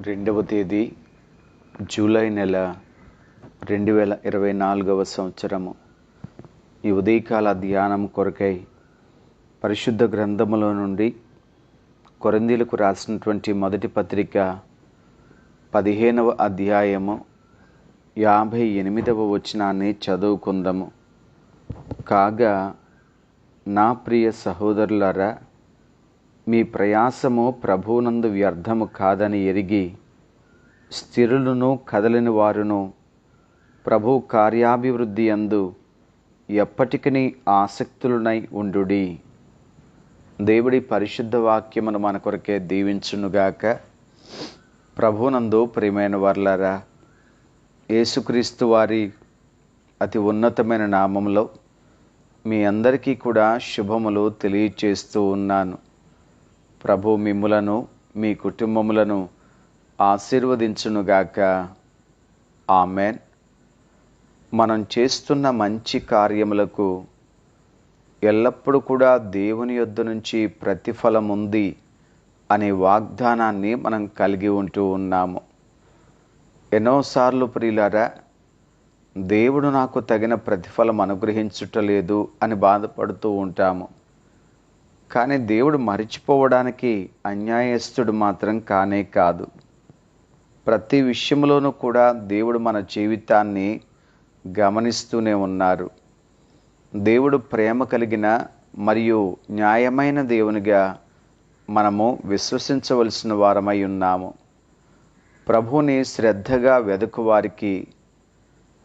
రెండవ తేదీ జూలై నెల రెండు వేల ఇరవై నాలుగవ సంవత్సరము. ఈ ఉదయకాల ధ్యానం కొరకై పరిశుద్ధ గ్రంథములో నుండి కొరందీలకు రాసినటువంటి మొదటి పత్రిక పదిహేనవ అధ్యాయము యాభై ఎనిమిదవ వచనాన్ని చదువుకుందాము. కాగా నా ప్రియ సహోదరులారా మీ ప్రయాసము ప్రభువునందు వ్యర్థము కాదని ఎరిగి స్థిరులను కదలని వారును ప్రభు కార్యాభివృద్ధి అందు ఎప్పటికీ ఆసక్తులనై ఉండుడి. దేవుడి పరిశుద్ధ వాక్యమును మన కొరకే దీవించునుగాక. ప్రభునందు ప్రియమైన వర్లరా యేసుక్రీస్తు వారి అతి ఉన్నతమైన నామంలో మీ అందరికీ కూడా శుభములు తెలియచేస్తూ ఉన్నాను. ప్రభు మిమ్ములను మీ కుటుంబములను ఆశీర్వదించునుగాక. ఆమెన్. మనం చేస్తున్న మంచి కార్యములకు ఎల్లప్పుడూ కూడా దేవుని యొద్ద నుంచి ప్రతిఫలం ఉంది అనే వాగ్దానాన్ని మనం కలిగి ఉంటూ ఉన్నాము. ఎన్నోసార్లు ప్రియులారా దేవుడు నాకు తగిన ప్రతిఫలం అనుగ్రహించుటలేదు అని బాధపడుతూ ఉంటాము. కానీ దేవుడు మరిచిపోవడానికి అన్యాయస్తుడు మాత్రం కానే కాదు. ప్రతి విషయంలోనూ కూడా దేవుడు మన జీవితాన్ని గమనిస్తూనే ఉన్నారు. దేవుడు ప్రేమ కలిగిన మరియు న్యాయమైన దేవునిగా మనము విశ్వసించవలసిన వారమై ఉన్నాము. ప్రభుని శ్రద్ధగా వెదుకువారికి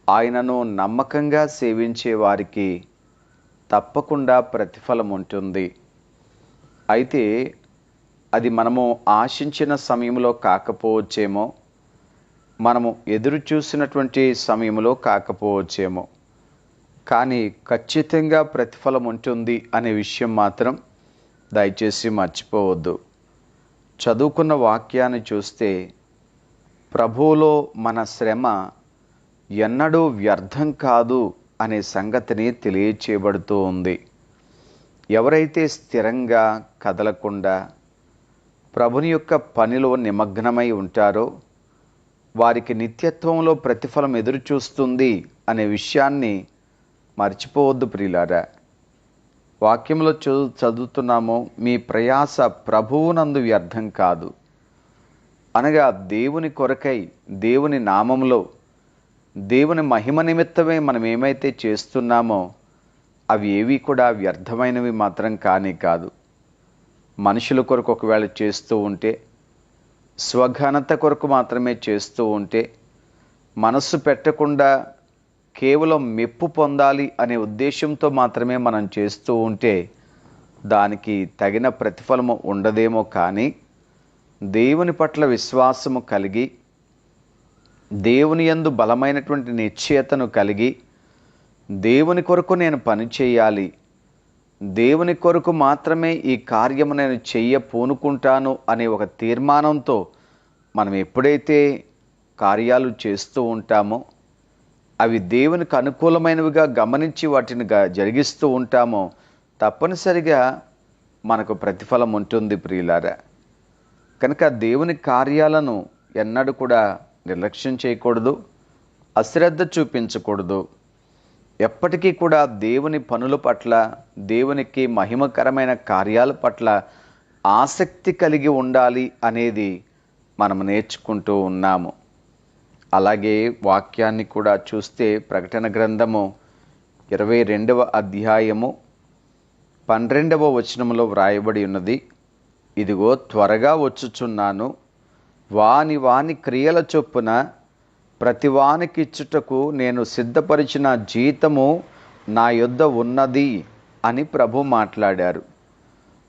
ఆయనను నమ్మకంగా సేవించే వారికి తప్పకుండా ప్రతిఫలం ఉంటుంది. అయితే అది మనము ఆశించిన సమయంలో కాకపోవచ్చేమో మనము ఎదురు చూసినటువంటి సమయంలో కాకపోవచ్చేమో. కానీ ఖచ్చితంగా ప్రతిఫలం ఉంటుంది అనే విషయం మాత్రం దయచేసి మర్చిపోవద్దు. చదువుకున్న వాక్యాన్ని చూస్తే ప్రభువులో మన శ్రమ ఎన్నడూ వ్యర్థం కాదు అనే సంగతిని తెలియచేయబడుతూ ఉంది. ఎవరైతే స్థిరంగా కదలకుండా ప్రభుని యొక్క పనిలో నిమగ్నమై ఉంటారో వారికి నిత్యత్వంలో ప్రతిఫలం ఎదురుచూస్తుంది అనే విషయాన్ని మర్చిపోవద్దు ప్రియులారా. వాక్యంలో చదువు చదువుతున్నాము మీ ప్రయాస ప్రభువునందు వ్యర్థం కాదు. అనగా దేవుని కొరకై దేవుని నామంలో దేవుని మహిమ నిమిత్తమే మనం ఏమైతే చేస్తున్నామో అవి ఏవి కూడా వ్యర్థమైనవి మాత్రం కానీ కాదు. మనుషుల కొరకు ఒకవేళ చేస్తూ ఉంటే స్వఘనత కొరకు మాత్రమే చేస్తూ ఉంటే మనస్సు పెట్టకుండా కేవలం మెప్పు పొందాలి అనే ఉద్దేశంతో మాత్రమే మనం చేస్తూ ఉంటే దానికి తగిన ప్రతిఫలము ఉండదేమో కానీ దేవుని పట్ల విశ్వాసము కలిగి దేవుని యందు బలమైనటువంటి నిశ్చయతను కలిగి దేవుని కొరకు నేను పని చేయాలి. దేవుని కొరకు మాత్రమే ఈ కార్యము నేను చెయ్య పూనుకుంటాను అనే ఒక తీర్మానంతో మనం ఎప్పుడైతే కార్యాలు చేస్తూ ఉంటామో అవి దేవునికి అనుకూలమైనవిగా గమనించి వాటిని జరిగిస్తూ ఉంటామో తప్పనిసరిగా మనకు ప్రతిఫలం ఉంటుంది ప్రియులారా. కనుక దేవుని కార్యాలను ఎన్నడూ కూడా నిర్లక్ష్యం చేయకూడదు అశ్రద్ధ చూపించకూడదు. ఎప్పటికీ కూడా దేవుని పనుల పట్ల దేవునికి మహిమకరమైన కార్యాల పట్ల ఆసక్తి కలిగి ఉండాలి అనేది మనం నేర్చుకుంటూ ఉన్నాము. అలాగే వాక్యాన్ని కూడా చూస్తే ప్రకటన గ్రంథము ఇరవై రెండవ అధ్యాయము పన్నెండవ వచనములో వ్రాయబడి ఉన్నది. ఇదిగో త్వరగా వచ్చుచున్నాను. వాని వాని క్రియల చొప్పున ప్రతివానికిచ్చుటకు నేను సిద్ధపరిచిన జీతము నా యొద్ద ఉన్నది అని ప్రభు మాట్లాడారు.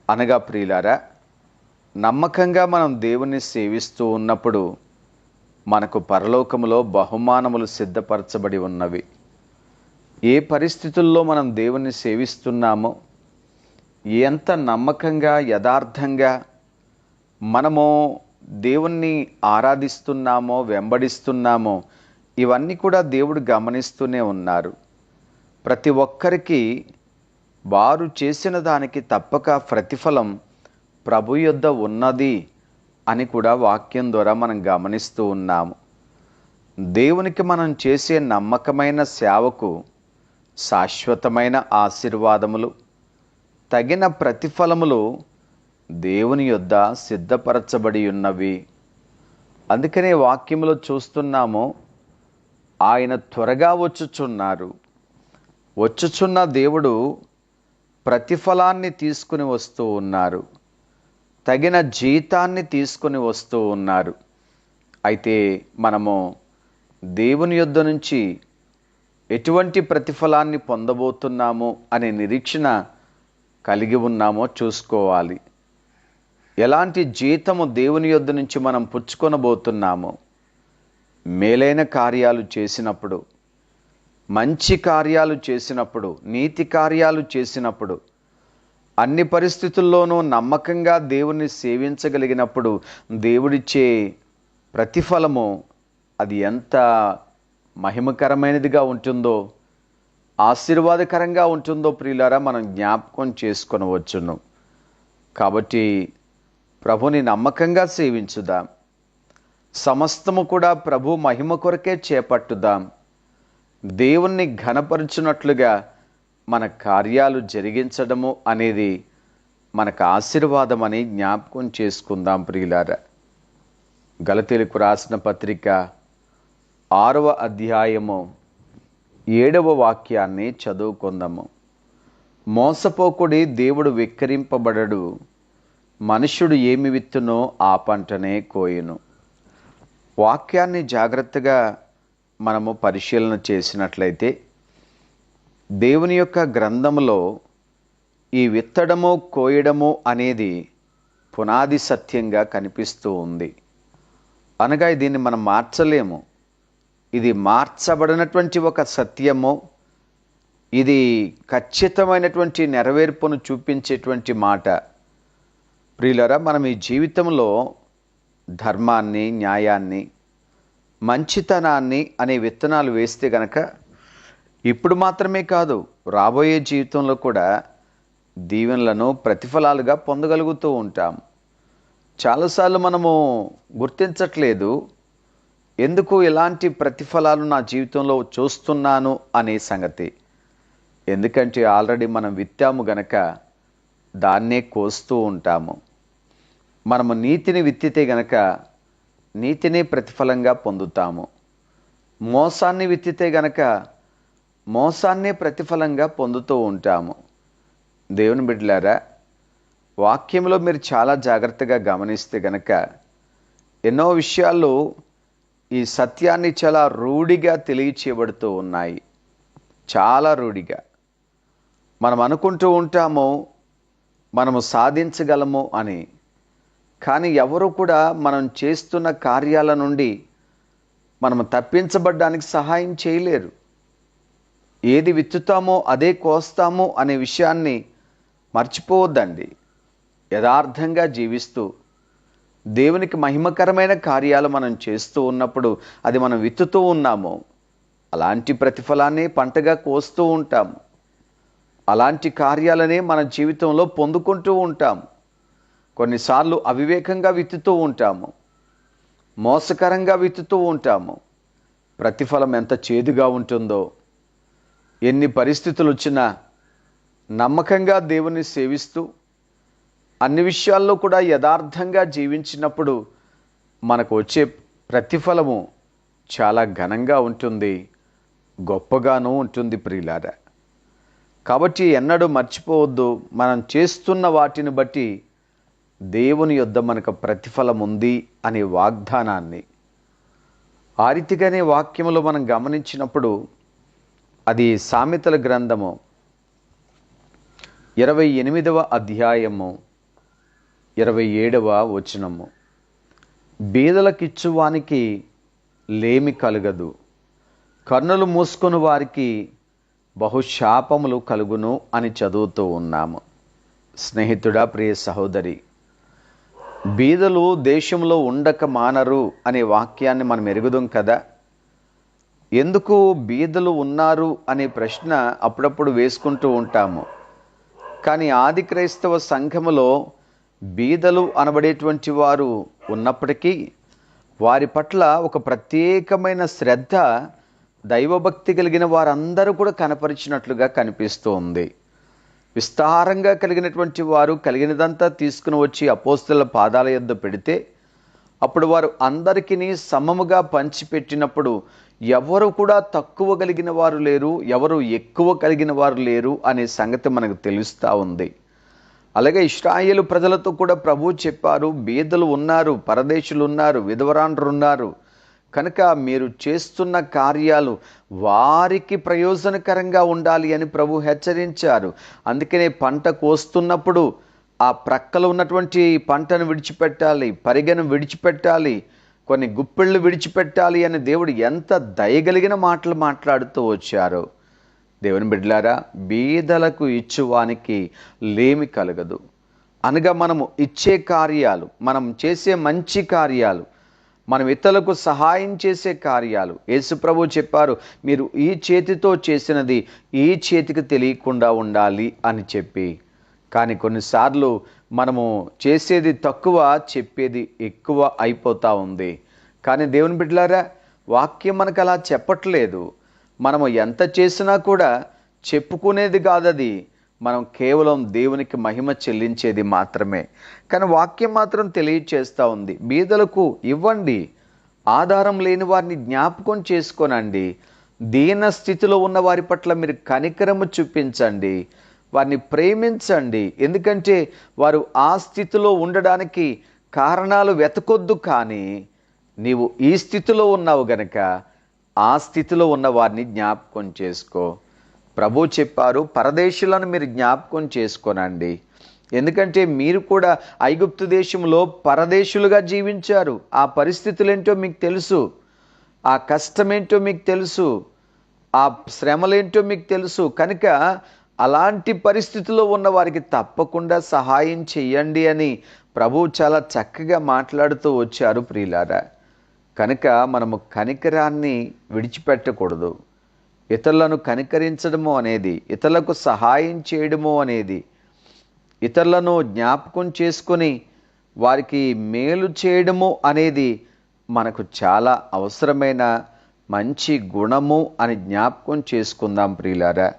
అనగా ప్రియులారా నమ్మకంగా మనం దేవుని సేవిస్తూ ఉన్నప్పుడు మనకు పరలోకములో బహుమానములు సిద్ధపరచబడి ఉన్నవి. ఏ పరిస్థితుల్లో మనం దేవుని సేవిస్తున్నామో ఎంత నమ్మకంగా యథార్థంగా మనము దేవుణ్ణి ఆరాధిస్తున్నామో వెంబడిస్తున్నామో ఇవన్నీ కూడా దేవుడు గమనిస్తూనే ఉన్నారు. ప్రతి ఒక్కరికి వారు చేసిన దానికి తప్పక ప్రతిఫలం ప్రభు యొద్ద ఉన్నది అని కూడా వాక్యం ద్వారా మనం గమనిస్తూ ఉన్నాము. దేవునికి మనం చేసే నమ్మకమైన సేవకు శాశ్వతమైన ఆశీర్వాదములు తగిన ప్రతిఫలములు దేవుని యొద్ద సిద్ధపరచబడి ఉన్నవి అందుకనే వాక్యంలో చూస్తున్నాము ఆయన త్వరగా వచ్చుచున్నారు. వచ్చుచున్న దేవుడు ప్రతిఫలాన్ని తీసుకుని వస్తూ ఉన్నారు. తగిన జీతాన్ని తీసుకుని వస్తూ ఉన్నారు. అయితే మనము దేవుని యొద్ద నుంచి ఎటువంటి ప్రతిఫలాన్ని పొందబోతున్నాము అనే నిరీక్షణ కలిగి ఉన్నామో చూసుకోవాలి. ఎలాంటి జీతము దేవుని యొద్ద నుంచి మనం పుచ్చుకొనబోతున్నామో మేలైన కార్యాలు చేసినప్పుడు మంచి కార్యాలు చేసినప్పుడు నీతి కార్యాలు చేసినప్పుడు అన్ని పరిస్థితుల్లోనూ నమ్మకంగా దేవుణ్ణి సేవించగలిగినప్పుడు దేవుడిచ్చే ప్రతిఫలము అది ఎంత మహిమకరమైనదిగా ఉంటుందో ఆశీర్వాదకరంగా ఉంటుందో ప్రియులారా మనం జ్ఞాపకం చేసుకొనవచ్చును. కాబట్టి ప్రభుని నమ్మకంగా సేవించుదాం. సమస్తము కూడా ప్రభు మహిమ కొరకే చేపట్టుదాం. దేవుణ్ణి ఘనపరుచున్నట్లుగా మన కార్యాలు జరిగించడము అనేది మనకు ఆశీర్వాదమని జ్ఞాపకం చేసుకుందాం ప్రియులారా. గలతీలకు రాసిన పత్రిక ఆరవ అధ్యాయము ఏడవ వాక్యాన్ని చదువుకుందాము. మోసపోకుడి దేవుడు వెక్కిరింపబడడు. మనుష్యుడు ఏమి విత్తునో ఆ పంటనే కోయును. వాక్యాన్ని జాగ్రత్తగా మనము పరిశీలన చేసినట్లయితే దేవుని యొక్క గ్రంథములో ఈ విత్తడము కోయడము అనేది పునాది సత్యంగా కనిపిస్తూ ఉంది. అనగా దీన్ని మనం మార్చలేము. ఇది మార్చబడినటువంటి ఒక సత్యము. ఇది ఖచ్చితమైనటువంటి నెరవేర్పును చూపించేటువంటి మాట. ప్రియులరా మనం ఈ జీవితంలో ధర్మాన్ని న్యాయాన్ని మంచితనాన్ని అనే విత్తనాలు వేస్తే గనక ఇప్పుడు మాత్రమే కాదు రాబోయే జీవితంలో కూడా దీవెనలను ప్రతిఫలాలుగా పొందగలుగుతూ ఉంటాం. చాలాసార్లు మనము గుర్తించట్లేదు ఎందుకు ఎలాంటి ప్రతిఫలాలు నా జీవితంలో చూస్తున్నాను అనే సంగతి. ఎందుకంటే ఆల్రెడీ మనం విత్తాము గనక దాన్నే కోస్తూ ఉంటాము. మనము నీతిని విత్తితే గనక నీతిని ప్రతిఫలంగా పొందుతాము. మోసాన్ని విత్తితే గనక మోసాన్ని ప్రతిఫలంగా పొందుతూ ఉంటాము. దేవుని బిడ్డలారా వాక్యంలో మీరు చాలా జాగ్రత్తగా గమనిస్తే గనక ఎన్నో విషయాలు ఈ సత్యాన్ని చాలా రూఢిగా తెలియచేయబడుతూ ఉన్నాయి. చాలా రూఢిగా. మనం అనుకుంటూ ఉంటాము మనము సాధించగలము అని. కానీ ఎవరు కూడా మనం చేస్తున్న కార్యాల నుండి మనం తప్పించబడ్డానికి సహాయం చేయలేరు. ఏది విత్తుతామో అదే కోస్తామో అనే విషయాన్ని మర్చిపోవద్దండి. యథార్థంగా జీవిస్తూ దేవునికి మహిమకరమైన కార్యాలు మనం చేస్తూ ఉన్నప్పుడు అది మనం విత్తుతూ ఉన్నాము. అలాంటి ప్రతిఫలాన్ని పంటగా కోస్తూ ఉంటాము. అలాంటి కార్యాలనే మన జీవితంలో పొందుకుంటూ ఉంటాం. కొన్నిసార్లు అవివేకంగా విత్తుతూ ఉంటాము. మోసకరంగా విత్తుతూ ఉంటాము. ప్రతిఫలం ఎంత చేదుగా ఉంటుందో. ఎన్ని పరిస్థితులు వచ్చినా నమ్మకంగా దేవుని సేవిస్తూ అన్ని విషయాల్లో కూడా యథార్థంగా జీవించినప్పుడు మనకు వచ్చే ప్రతిఫలము చాలా ఘనంగా ఉంటుంది గొప్పగానూ ఉంటుంది ప్రియులారా. కాబట్టి ఎన్నడూ మర్చిపోవద్దు. మనం చేస్తున్న వాటిని బట్టి దేవుని యొద్ద మనకు ప్రతిఫలం ఉంది అనే వాగ్దానాన్ని. ఆ రీతిగానే వాక్యములో మనం గమనించినప్పుడు అది సామెతల గ్రంథము ఇరవై ఎనిమిదవ అధ్యాయము ఇరవై ఏడవ వచనము. బీదలకిచ్చువానికి లేమి కలగదు. కన్నులు మూసుకొని వారికి బహుశాపములు కలుగును అని చదువుతూ ఉన్నాము. స్నేహితుడా ప్రియ సహోదరి బీదలు దేశంలో ఉండక మానరు అనే వాక్యాన్ని మనం ఎరుగుదాం కదా? ఎందుకు బీదలు ఉన్నారు అనే ప్రశ్న అప్పుడప్పుడు వేసుకుంటూ ఉంటాము. కానీ ఆది క్రైస్తవ సంఘములో బీదలు అనబడేటువంటి వారు ఉన్నప్పటికీ వారి పట్ల ఒక ప్రత్యేకమైన శ్రద్ధ దైవభక్తి కలిగిన వారందరూ కూడా కనపరిచినట్లుగా కనిపిస్తూ ఉంది విస్తారంగా కలిగినటువంటి వారు కలిగినదంతా తీసుకుని వచ్చి అపోస్తుల పాదాల యొద్ద పెడితే అప్పుడు వారు అందరికీ సమముగా పంచిపెట్టినప్పుడు ఎవరు కూడా తక్కువ కలిగిన వారు లేరు ఎవరు ఎక్కువ కలిగిన వారు లేరు అనే సంగతి మనకు తెలుస్తూ ఉంది. అలాగే ఇస్రాయేలు ప్రజలతో కూడా ప్రభు చెప్పారు బీదలు ఉన్నారు పరదేశులు ఉన్నారు విధవరాండ్రు ఉన్నారు కనుక మీరు చేస్తున్న కార్యాలు వారికి ప్రయోజనకరంగా ఉండాలి అని ప్రభు హెచ్చరించారు. అందుకనే పంట కోస్తున్నప్పుడు ఆ ప్రక్కలో ఉన్నటువంటి పంటను విడిచిపెట్టాలి పరిగెను విడిచిపెట్టాలి కొన్ని గుప్పిళ్ళు విడిచిపెట్టాలి అని దేవుడు ఎంత దయగలిగిన మాటలు మాట్లాడుతూ వచ్చారు. దేవుని బిడ్డలారా బీదలకు ఇచ్చువానికి లేమి కలగదు. అనగా మనము ఇచ్చే కార్యాలు మనం చేసే మంచి కార్యాలు మనం ఇతరులకు సహాయం చేసే కార్యాలు. యేసుప్రభు చెప్పారు మీరు ఈ చేతితో చేసినది ఈ చేతికి తెలియకుండా ఉండాలి అని చెప్పి. కానీ కొన్నిసార్లు మనము చేసేది తక్కువ చెప్పేది ఎక్కువ అయిపోతూ ఉంది. కానీ దేవుని బిడ్డలారా వాక్యం మనకు అలా చెప్పట్లేదు. మనము ఎంత చేసినా కూడా చెప్పుకునేది కాదది. మనం కేవలం దేవునికి మహిమ చెల్లించేది మాత్రమే. కానీ వాక్యం మాత్రం తెలియచేస్తూ ఉంది. బీదలకు ఇవ్వండి. ఆధారం లేని వారిని జ్ఞాపకం చేసుకోనండి. దీన స్థితిలో ఉన్న వారి పట్ల మీరు కనికరము చూపించండి. వారిని ప్రేమించండి. ఎందుకంటే వారు ఆ స్థితిలో ఉండడానికి కారణాలు వెతకొద్దు కానీ నీవు ఈ స్థితిలో ఉన్నావు గనక ఆ స్థితిలో ఉన్న వారిని జ్ఞాపకం చేసుకో. ప్రభు చెప్పారు పరదేశులను మీరు జ్ఞాపకం చేసుకోనండి. ఎందుకంటే మీరు కూడా ఐగుప్తు దేశంలో పరదేశులుగా జీవించారు. ఆ పరిస్థితులు ఏంటో మీకు తెలుసు. ఆ కష్టమేంటో మీకు తెలుసు. ఆ శ్రమలేంటో మీకు తెలుసు. కనుక అలాంటి పరిస్థితిలో ఉన్న వారికి తప్పకుండా సహాయం చెయ్యండి అని ప్రభువు చాలా చక్కగా మాట్లాడుతూ వచ్చారు ప్రియులారా. కనుక మనము కనికరాన్ని విడిచిపెట్టకూడదు. ఇతరులను కనికరించడము అనేది ఇతరులకు సహాయం చేయడము అనేది ఇతరులను జ్ఞాపకం చేసుకొని వారికి మేలు చేయడము అనేది మనకు చాలా అవసరమైన మంచి గుణము అని జ్ఞాపకం చేసుకుందాం ప్రియులారా.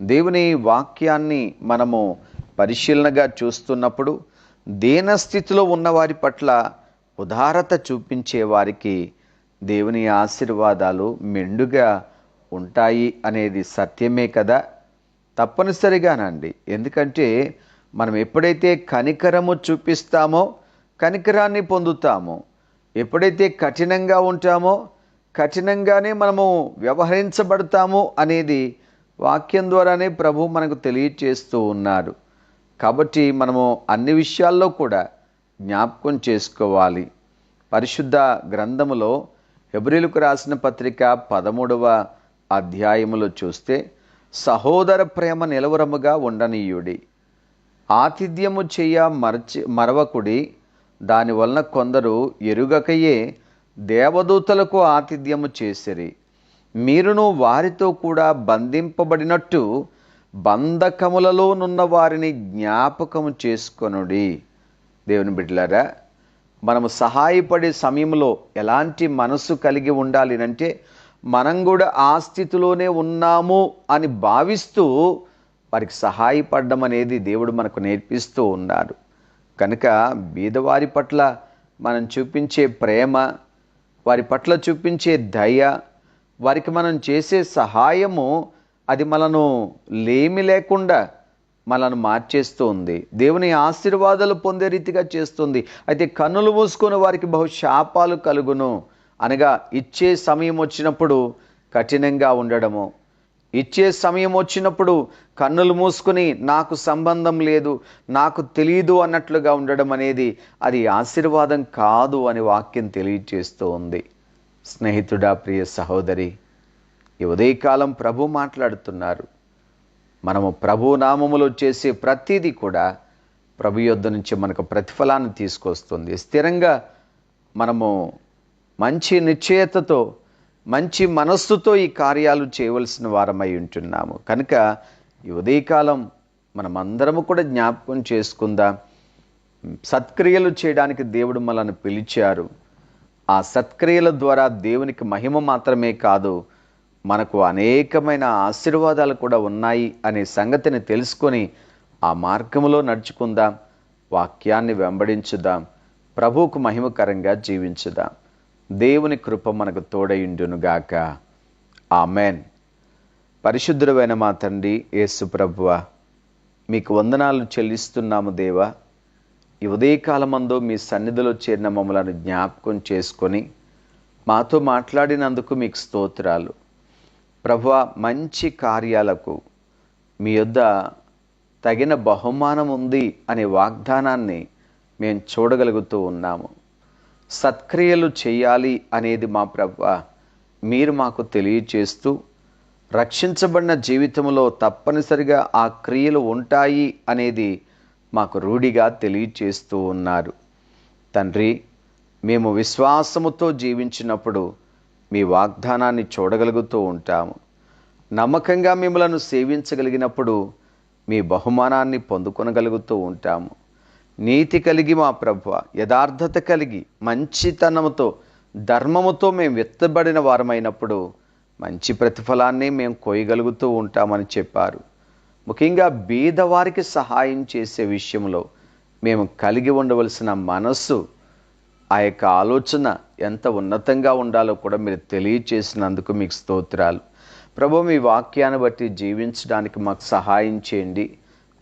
దేవుని వాక్యాన్ని మనము పరిశీలనగా చూస్తున్నప్పుడు దీనస్థితిలో ఉన్న వారి పట్ల ఉదారత చూపించే వారికి దేవుని ఆశీర్వాదాలు మెండుగా ఉంటాయి అనేది సత్యమే కదా? తప్పనిసరిగానండి ఎందుకంటే మనం ఎప్పుడైతే కనికరము చూపిస్తామో కనికరాన్ని పొందుతామో. ఎప్పుడైతే కఠినంగా ఉంటామో కఠినంగానే మనము వ్యవహరించబడతాము అనేది వాక్యం ద్వారానే ప్రభు మనకు తెలియచేస్తూ ఉన్నారు కాబట్టి మనము అన్ని విషయాల్లో కూడా జ్ఞాపకం చేసుకోవాలి. పరిశుద్ధ గ్రంథములో హెబ్రిలకు రాసిన పత్రిక పదమూడవ అధ్యాయములో చూస్తే సహోదర ప్రేమ నిలవరముగా ఉండనీయుడి. ఆతిథ్యము చెయ్య మరచి మరవకుడి దానివలన కొందరు ఎరుగకయే దేవదూతలకు ఆతిథ్యము చేసిరి. మీరును వారితో కూడా బంధింపబడినట్టు బంధకములలోనున్న వారిని జ్ఞాపకము చేసుకొనుడి. దేవుని బిడ్డలారా మనము సహాయపడే సమయంలో ఎలాంటి మనసు కలిగి ఉండాలి అంటే మనం కూడా ఆ స్థితిలోనే ఉన్నాము అని భావిస్తూ వారికి సహాయపడడం అనేది దేవుడు మనకు నేర్పిస్తూ ఉన్నాడు కనుక బీదవారి పట్ల మనం చూపించే ప్రేమ వారి పట్ల చూపించే దయ వారికి మనం చేసే సహాయము అది మనను లేమి లేకుండా మనను మార్చేస్తూ ఉంది దేవుని ఆశీర్వాదాలు పొందే రీతిగా చేస్తుంది. అయితే కన్నులు మూసుకొని వారికి బహు శాపాలు కలుగును. అనగా ఇచ్చే సమయం వచ్చినప్పుడు కఠినంగా ఉండడము. ఇచ్చే సమయం వచ్చినప్పుడు కన్నులు మూసుకుని నాకు సంబంధం లేదు నాకు తెలియదు అన్నట్లుగా ఉండడం అనేది అది ఆశీర్వాదం కాదు అని వాక్యం తెలియజేస్తూ ఉంది స్నేహితుడా ప్రియ సహోదరి ఈ ఉదయకాలం ప్రభు మాట్లాడుతున్నారు. మనము ప్రభు నామములో చేసే ప్రతిదీ కూడా ప్రభు యొద్ద నుంచి మనకు ప్రతిఫలాన్ని తీసుకొస్తుంది. స్థిరంగా మనము మంచి నిశ్చయతతో మంచి మనస్సుతో ఈ కార్యాలు చేయవలసిన వారమై ఉంటున్నాము. కనుక ఈ ఉదయకాలం మనమందరము కూడా జ్ఞాపకం చేసుకుందాం. సత్క్రియలు చేయడానికి దేవుడు మనల్ని పిలిచారు. ఆ సత్క్రియల ద్వారా దేవునికి మహిమ మాత్రమే కాదు మనకు అనేకమైన ఆశీర్వాదాలు కూడా ఉన్నాయి అనే సంగతిని తెలుసుకొని ఆ మార్గంలో నడుచుకుందాం. వాక్యాన్ని వెంబడించుదాం. ప్రభువుకు మహిమకరంగా జీవించుదాం. దేవుని కృప మనకు తోడయుండునుగాక. ఆమెన్. పరిశుద్ధుడమైన మా తండ్రి యేసు ప్రభువ మీకు వందనాలు చెల్లిస్తున్నాము దేవా. ఈ ఉదయకాలమందు మీ సన్నిధిలో చేరిన మమ్మలను జ్ఞాపకం చేసుకొని మాతో మాట్లాడినందుకు మీకు స్తోత్రాలు. ప్రభువ మంచి కార్యాలకు మీ యొద్ద తగిన బహుమానం ఉంది అనే వాగ్దానాన్ని మేము చూడగలుగుతూ ఉన్నాము. సత్క్రియలు చేయాలి అనేది మా ప్రభు మీరు మాకు తెలియచేస్తూ రక్షించబడిన జీవితంలో తప్పనిసరిగా ఆ క్రియలు ఉంటాయి అనేది మాకు రూఢిగా తెలియచేస్తూ ఉన్నారు. తండ్రి మేము విశ్వాసముతో జీవించినప్పుడు మీ వాగ్దానాన్ని చూడగలుగుతూ ఉంటాము. నమ్మకంగా మిమ్మలను సేవించగలిగినప్పుడు మీ బహుమానాన్ని పొందుకొనగలుగుతూ ఉంటాము. నీతి కలిగి మా ప్రభు యథార్థత కలిగి మంచితనముతో ధర్మముతో మేము విత్తబడిన వారమైనప్పుడు మంచి ప్రతిఫలాన్ని మేము కోయగలుగుతూ ఉంటామని చెప్పారు. ముఖ్యంగా బీదవారికి సహాయం చేసే విషయంలో మేము కలిగి ఉండవలసిన మనస్సు ఆ యొక్క ఆలోచన ఎంత ఉన్నతంగా ఉండాలో కూడా మీరు తెలియచేసినందుకు మీకు స్తోత్రాలు. ప్రభు మీ వాక్యాన్ని బట్టి జీవించడానికి మాకు సహాయం చేయండి.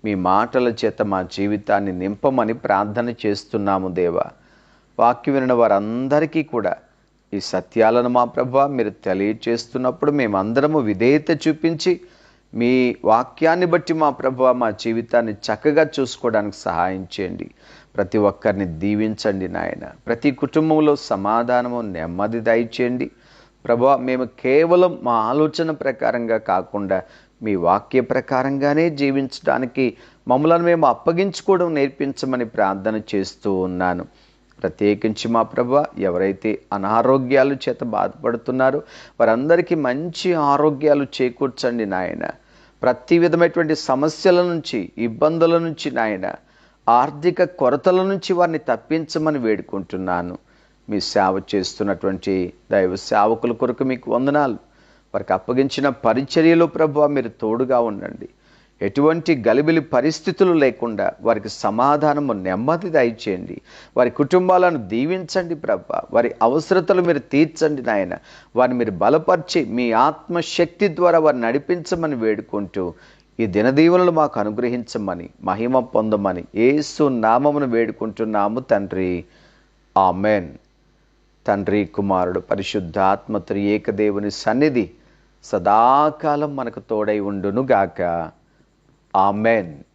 మీ మాటల చేత మా జీవితాన్ని నింపమని ప్రార్థన చేస్తున్నాము దేవా. వాక్యం వినిన వారందరికీ కూడా ఈ సత్యాలను మా ప్రభు మీరు తెలియచేస్తున్నప్పుడు మేమందరము విధేయత చూపించి మీ వాక్యాన్ని బట్టి మా ప్రభు మా జీవితాన్ని చక్కగా చూసుకోవడానికి సహాయం చేయండి. ప్రతి ఒక్కరిని దీవించండి నాయన. ప్రతి కుటుంబంలో సమాధానము నెమ్మది దయచేయండి. ప్రభా మేము కేవలం మా ఆలోచన ప్రకారంగా కాకుండా మీ వాక్య ప్రకారంగానే జీవించడానికి మమ్మలను మేము అప్పగించుకోవడం నేర్పించమని ప్రార్థన చేస్తూ ఉన్నాను. ప్రత్యేకించి మా ప్రభ ఎవరైతే అనారోగ్యాలు చేత బాధపడుతున్నారో వారందరికీ మంచి ఆరోగ్యాలు చేకూర్చండి నాయన. ప్రతి విధమైనటువంటి సమస్యల నుంచి ఇబ్బందుల నుంచి నాయన ఆర్థిక కొరతల నుంచి వారిని తప్పించమని వేడుకుంటున్నాను. మీ సేవ చేస్తున్నటువంటి దైవ సేవకుల కొరకు మీకు వందనాలు. వారికి అప్పగించిన పరిచర్యలో ప్రభు మీరు తోడుగా ఉండండి. ఎటువంటి గలిబిలి పరిస్థితులు లేకుండా వారికి సమాధానము నెమ్మది దయచేయండి. వారి కుటుంబాలను దీవించండి ప్రభ వారి అవసరతలు మీరు తీర్చండి నాయన. వారిని మీరు బలపరిచి మీ ఆత్మశక్తి ద్వారా వారిని నడిపించమని వేడుకుంటూ ఈ దినదీవులను మాకు అనుగ్రహించమని మహిమ పొందమని ఏసు నామమును వేడుకుంటున్నాము తండ్రి. ఆమెన్. తండ్రి కుమారుడు పరిశుద్ధాత్మ త్రియేకదేవుని సన్నిధి సదాకాలం మనకు తోడై ఉండునుగాక. ఆమెన్.